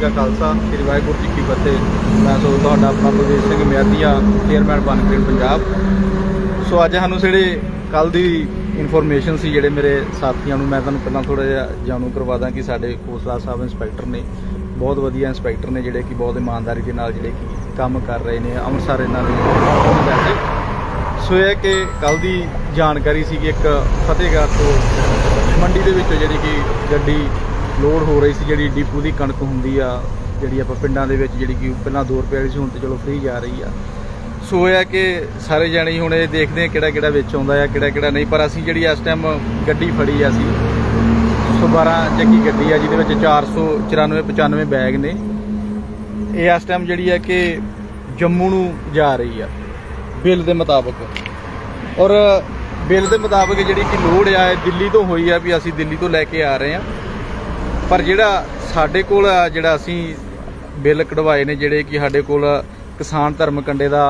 ਕਾ ਖਾਲਸਾ, ਸ੍ਰੀ ਵਾਹਿਗੁਰੂ ਜੀ ਕੀ ਫਤਿਹ। ਮੈਂ ਸੋ ਤੁਹਾਡਾ ਆਪਣਾ ਬਲਦੇਵ ਸਿੰਘ ਮਿਆਦੀਆ, ਚੇਅਰਮੈਨ ਬਨਕ੍ਰਿਟ ਪੰਜਾਬ। ਸੋ ਅੱਜ ਸਾਨੂੰ ਜਿਹੜੇ ਕੱਲ ਦੀ ਇਨਫੋਰਮੇਸ਼ਨ ਸੀ, ਜਿਹੜੇ ਮੇਰੇ ਸਾਥੀਆਂ ਨੂੰ, ਮੈਂ ਤੁਹਾਨੂੰ ਪਹਿਲਾਂ ਥੋੜਾ ਜਿਹਾ ਜਾਣੂ ਕਰਵਾ ਦਾਂ ਕਿ ਸਾਡੇ ਕੋਸਲਾ ਸਾਹਿਬ ਇੰਸਪੈਕਟਰ ਨੇ, ਬਹੁਤ ਵਧੀਆ ਇੰਸਪੈਕਟਰ ਨੇ, ਜਿਹੜੇ ਕਿ ਬਹੁਤ ਇਮਾਨਦਾਰੀ ਦੇ ਨਾਲ ਜਿਹੜੇ ਕਿ ਕੰਮ ਕਰ ਰਹੇ ਨੇ, ਅੰਮ੍ਰਿਤਸਰ ਇਹਨਾਂ ਦੇ ਵੈਸੇ ਸੋ ਇਹ ਕਿ ਕੱਲ ਦੀ ਜਾਣਕਾਰੀ ਸੀ ਕਿ ਇੱਕ ਫਤਿਹਗੜ੍ਹ ਤੋਂ ਮੰਡੀ ਦੇ ਵਿੱਚ, ਜਿਹੜੀ ਕਿ ਗੱਡੀ ਲੋਡ ਹੋ ਰਹੀ ਸੀ ਜਿਹੜੀ ਡੀਪੂ ਦੀ ਕਣਕ ਹੁੰਦੀ ਆ, ਜਿਹੜੀ ਆਪਾਂ ਪਿੰਡਾਂ ਦੇ ਵਿੱਚ ਜਿਹੜੀ ਕਿ ਪਹਿਲਾਂ 2 ਰੁਪਏ ਵਾਲੀ ਸੀ, ਹੁਣ ਤੇ ਚਲੋ ਫ੍ਰੀ ਜਾ ਰਹੀ ਆ। ਸੋ ਇਹ ਆ ਕਿ ਸਾਰੇ ਜਾਣੇ ਹੁਣ ਇਹ ਦੇਖਦੇ ਆ ਕਿਹੜਾ ਕਿਹੜਾ ਵਿੱਚ ਆਉਂਦਾ ਆ ਕਿਹੜਾ ਕਿਹੜਾ ਨਹੀਂ, ਪਰ ਅਸੀਂ ਜਿਹੜੀ ਇਸ ਟਾਈਮ ਗੱਡੀ ਫੜੀ ਆ ਸੀ 112 ਚੱਕੀ ਗੱਡੀ ਆ, ਜਿਹਦੇ ਵਿੱਚ 494 95 ਬੈਗ ਨੇ। ਇਹ ਇਸ ਟਾਈਮ ਜਿਹੜੀ ਆ ਕਿ ਜੰਮੂ ਨੂੰ ਜਾ ਰਹੀ ਆ, ਬਿੱਲ ਦੇ ਮੁਤਾਬਕ। ਔਰ ਬਿੱਲ ਦੇ ਮੁਤਾਬਕ ਜਿਹੜੀ ਕਿ ਲੋਡ ਆ, ਇਹ ਦਿੱਲੀ ਤੋਂ ਹੋਈ ਆ ਵੀ ਅਸੀਂ ਦਿੱਲੀ ਤੋਂ ਲੈ ਕੇ ਆ ਰਹੇ ਆ। ਪਰ ਜਿਹੜਾ ਸਾਡੇ ਕੋਲ ਜਿਹੜਾ ਅਸੀਂ ਬਿੱਲ ਕਢਵਾਏ ਨੇ, ਜਿਹੜੇ ਕਿ ਸਾਡੇ ਕੋਲ ਕਿਸਾਨ ਧਰਮ ਕੰਡੇ ਦਾ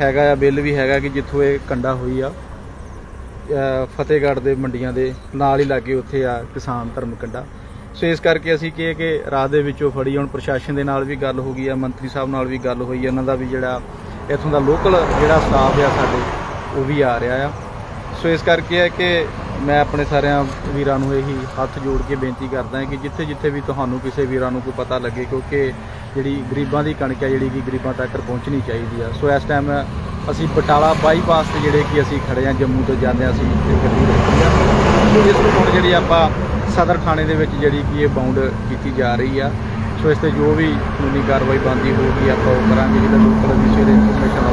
ਹੈਗਾ ਆ, ਬਿੱਲ ਵੀ ਹੈਗਾ ਕਿ ਜਿੱਥੋਂ ਇਹ ਕੰਡਾ ਹੋਈ ਆ ਫਤਿਹਗੜ੍ਹ ਦੇ ਮੰਡੀਆਂ ਦੇ ਨਾਲ ਹੀ ਲਾਗੇ ਉੱਥੇ ਆ ਕਿਸਾਨ ਧਰਮ ਕੰਡਾ। ਸੋ ਇਸ ਕਰਕੇ ਅਸੀਂ ਕੀ ਹੈ ਕਿ ਰਾਤ ਦੇ ਵਿੱਚੋਂ ਫੜੀ, ਹੁਣ ਪ੍ਰਸ਼ਾਸਨ ਦੇ ਨਾਲ ਵੀ ਗੱਲ ਹੋ ਗਈ ਆ, ਮੰਤਰੀ ਸਾਹਿਬ ਨਾਲ ਵੀ ਗੱਲ ਹੋਈ ਆ, ਉਹਨਾਂ ਦਾ ਵੀ ਜਿਹੜਾ ਇੱਥੋਂ ਦਾ ਲੋਕਲ ਜਿਹੜਾ ਸਟਾਫ ਆ ਸਾਡੇ, ਉਹ ਵੀ ਆ ਰਿਹਾ ਆ। ਸੋ ਇਸ ਕਰਕੇ ਹੈ ਕਿ ਮੈਂ ਆਪਣੇ ਸਾਰਿਆਂ ਵੀਰਾਂ ਨੂੰ ਇਹੀ ਹੱਥ ਜੋੜ ਕੇ ਬੇਨਤੀ ਕਰਦਾ ਹਾਂ ਕਿ ਜਿੱਥੇ ਜਿੱਥੇ ਵੀ ਤੁਹਾਨੂੰ ਕਿਸੇ ਵੀਰਾਂ ਨੂੰ ਕੋਈ ਪਤਾ ਲੱਗੇ, ਕਿਉਂਕਿ ਜਿਹੜੀ ਗਰੀਬਾਂ ਦੀ ਕਣਕ ਹੈ ਜਿਹੜੀ ਕਿ ਗਰੀਬਾਂ ਤੱਕ ਪਹੁੰਚਣੀ ਚਾਹੀਦੀ ਆ। ਸੋ ਇਸ ਟਾਈਮ ਅਸੀਂ ਬਟਾਲਾ ਬਾਈਪਾਸ ਤੇ ਜਿਹੜੇ ਕਿ ਅਸੀਂ ਖੜੇ ਆ ਜੰਮੂ ਤੋਂ ਜਾਂਦੇ ਹਾਂ, ਅਸੀਂ ਇਹ ਗੱਡੀ ਰੱਖੀ ਆ। ਸੋ ਇਸ ਨੂੰ ਹੁਣ ਜਿਹੜੀ ਆਪਾਂ ਸਦਰ ਥਾਣੇ ਦੇ ਵਿੱਚ ਜਿਹੜੀ ਕਿ ਇਹ ਬਾਉਂਡ ਕੀਤੀ ਜਾ ਰਹੀ ਆ। ਸੋ ਇਸ ਤੇ ਜੋ ਵੀ ਕਾਨੂੰਨੀ ਕਾਰਵਾਈ ਬਣਦੀ ਹੋਊਗੀ, ਆਪਾਂ ਉਹ ਕਰਾਂਗੇ। ਜਿਹੜਾ ਲੋਕਲ ਵੀ ਸਵੇਰੇ ਇਨਫੋਰਮੇਸ਼ਨ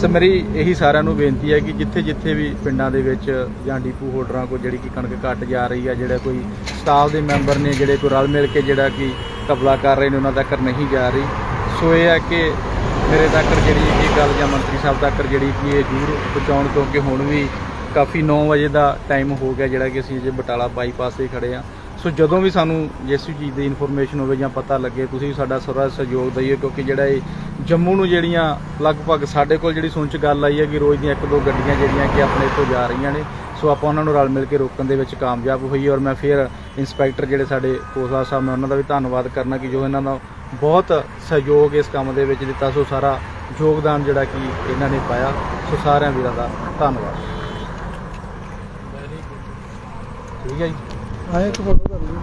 ਸੋ ਮੇਰੀ ਇਹੀ ਸਾਰਿਆਂ ਨੂੰ ਬੇਨਤੀ ਹੈ ਕਿ ਜਿੱਥੇ ਜਿੱਥੇ ਵੀ ਪਿੰਡਾਂ ਦੇ ਵਿੱਚ ਜਾਂ ਡੀਪੂ ਹੋਲਡਰਾਂ ਕੋਲ ਜਿਹੜੀ ਕਿ ਕਣਕ ਘਟ ਜਾ ਰਹੀ ਆ, ਜਿਹੜਾ ਕੋਈ ਸਟਾਫ ਦੇ ਮੈਂਬਰ ਨੇ, ਜਿਹੜੇ ਕੋਈ ਰਲ ਮਿਲ ਕੇ ਜਿਹੜਾ ਕਿ ਕਬਲਾ ਕਰ ਰਹੇ ਨੇ, ਉਹਨਾਂ ਤੱਕ ਨਹੀਂ ਜਾ ਰਹੀ। ਸੋ ਇਹ ਹੈ ਕਿ ਮੇਰੇ ਤੱਕ ਜਿਹੜੀ ਇਹ ਗੱਲ ਜਾਂ ਮੰਤਰੀ ਸਾਹਿਬ ਤੱਕ ਜਿਹੜੀ ਕਿ ਇਹ ਜ਼ਰੂਰ ਪਹੁੰਚਾਉਣ, ਕਿਉਂਕਿ ਹੁਣ ਵੀ ਕਾਫੀ 9 ਵਜੇ ਦਾ ਟਾਈਮ ਹੋ ਗਿਆ, ਜਿਹੜਾ ਕਿ ਅਸੀਂ ਜੇ ਬਟਾਲਾ ਬਾਈਪਾਸ ਤੇ ਖੜੇ ਆ ਸੋ ਜਦੋਂ ਵੀ ਸਾਨੂੰ ਜਿਸ ਵੀ ਚੀਜ਼ ਦੀ ਇਨਫੋਰਮੇਸ਼ਨ ਹੋਵੇ ਜਾਂ ਪਤਾ ਲੱਗੇ, ਤੁਸੀਂ ਵੀ ਸਾਡਾ ਸਾਰਾ ਸਹਿਯੋਗ ਦਈਓ ਕਿਉਂਕਿ ਜਿਹੜਾ ਇਹ ਜੰਮੂ ਨੂੰ ਜਿਹੜੀਆਂ ਲਗਭਗ ਸਾਡੇ ਕੋਲ ਜਿਹੜੀ ਸੁਣ ਚ ਗੱਲ ਆਈ ਹੈ ਕਿ ਰੋਜ਼ ਦੀਆਂ ਇੱਕ ਦੋ ਗੱਡੀਆਂ ਜਿਹੜੀਆਂ ਕਿ ਆਪਣੇ ਇੱਥੋਂ ਜਾ ਰਹੀਆਂ ਨੇ, ਸੋ ਆਪਾਂ ਉਹਨਾਂ ਨੂੰ ਰਲ ਮਿਲ ਕੇ ਰੋਕਣ ਦੇ ਵਿੱਚ ਕਾਮਯਾਬ ਹੋਈ ਔਰ ਮੈਂ ਫਿਰ ਇੰਸਪੈਕਟਰ ਜਿਹੜੇ ਸਾਡੇ ਕੋਸਾ ਸਾਹਿਬ ਨੇ ਉਹਨਾਂ ਦਾ ਵੀ ਧੰਨਵਾਦ ਕਰਨਾ ਕਿ ਜੋ ਇਹਨਾਂ ਦਾ ਬਹੁਤ ਸਹਿਯੋਗ ਇਸ ਕੰਮ ਦੇ ਵਿੱਚ ਦਿੱਤਾ, ਸੋ ਸਾਰਾ ਯੋਗਦਾਨ ਜਿਹੜਾ ਕਿ ਇਹਨਾਂ ਨੇ ਪਾਇਆ, ਸੋ ਸਾਰਿਆਂ ਵੀਰਾਂ ਦਾ ਧੰਨਵਾਦ। ਠੀਕ ਹੈ ਜੀ। ਆਏ ਇੱਕ ਫੋਟੋ ਕਰ ਲਈ